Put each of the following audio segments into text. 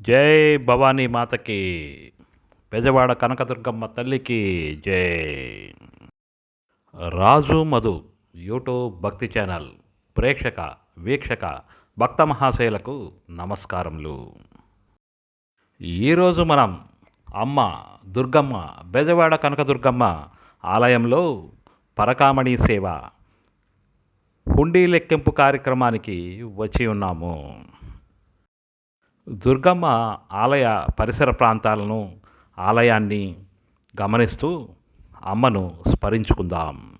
జై భవానీ మాతకి బెజవాడ కనకదుర్గమ్మ తల్లికి జై. రాజు మధు యూట్యూబ్ భక్తి ఛానల్ ప్రేక్షక వీక్షక భక్త మహాశయులకు నమస్కారములు. ఈరోజు మనం అమ్మ దుర్గమ్మ బెజవాడ కనకదుర్గమ్మ ఆలయంలో పరకామణి సేవ హుండీ లెక్కింపు కార్యక్రమానికి వచ్చి ఉన్నాము. దుర్గమ్మ ఆలయ పరిసర ప్రాంతాలను ఆలయాన్ని గమనిస్తూ అమ్మను స్మరించుకుందాం.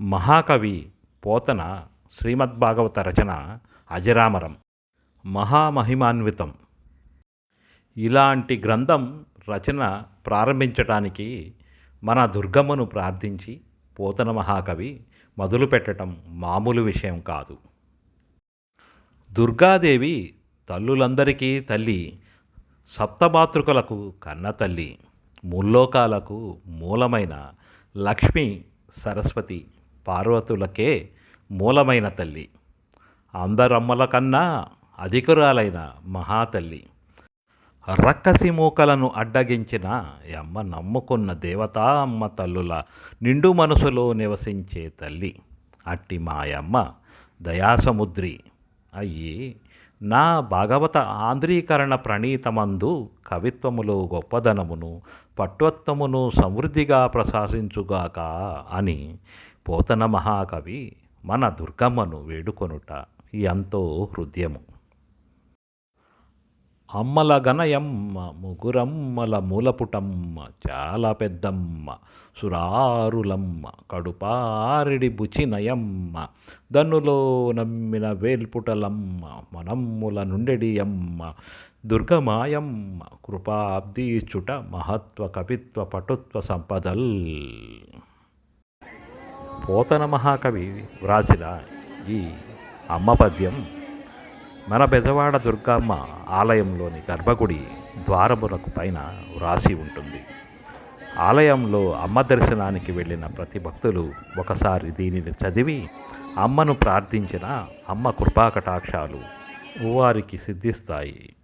మహాకవి పోతన శ్రీమద్భాగవత రచన అజరామరం. మహామహిమాన్వితం. ఇలాంటి గ్రంథం రచన ప్రారంభించటానికి మన దుర్గమ్మను ప్రార్థించి పోతన మహాకవి మొదలుపెట్టడం మామూలు విషయం కాదు. దుర్గాదేవి తల్లులందరికీ తల్లి సప్తమాతృకలకు కన్న తల్లి ముల్లోకాలకు మూలమైన లక్ష్మి సరస్వతి పార్వతులకే మూలమైన తల్లి అందరమ్మల కన్నా అధికురాలైన మహాతల్లి. రక్కసి మూకలను అడ్డగించిన అమ్మ నమ్ముకున్న దేవతా అమ్మ తల్లుల నిండు మనసులో నివసించే తల్లి అట్టి మాయమ్మ దయాసముద్రి. అయ్యి నా భాగవత ఆంధ్రీకరణ ప్రణీతమందు కవిత్వములో గొప్పదనమును పట్వత్వమును సమృద్ధిగా ప్రశాసించుగాక అని పోతన మహాకవి మన దుర్గమ్మను వేడుకొనుట ఎంతో హృదయము. అమ్మల గనయమ్మ ముగురమ్మల మూలపుటమ్మ చాలా పెద్దమ్మ సురారులమ్మ కడుపారిడి బుచినయమ్మ దన్నులో నమ్మిన వేల్పుటలమ్మ మనమ్ముల నుండెడియమ్మ దుర్గమాయమ్మ కృపాబ్దీచుట మహత్వ కవిత్వ పటుత్వ సంపదల్. పోతన మహాకవి వ్రాసిన ఈ అమ్మ పద్యం మన బెజవాడ దుర్గమ్మ ఆలయంలోని గర్భగుడి ద్వారములకు పైన వ్రాసి ఉంటుంది. ఆలయంలో అమ్మ దర్శనానికి వెళ్ళిన ప్రతి భక్తులు ఒకసారి దీనిని చదివి అమ్మను ప్రార్థించిన అమ్మ కృపాకటాక్షాలు వారికి సిద్ధిస్తాయి.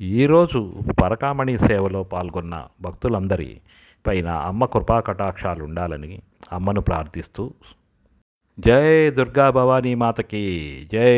ఈరోజు పరకామణి సేవలో పాల్గొన్న భక్తులందరి పైన అమ్మ కృపాకటాక్షాలు ఉండాలని అమ్మను ప్రార్థిస్తూ జై దుర్గా భవానీ మాతకి జై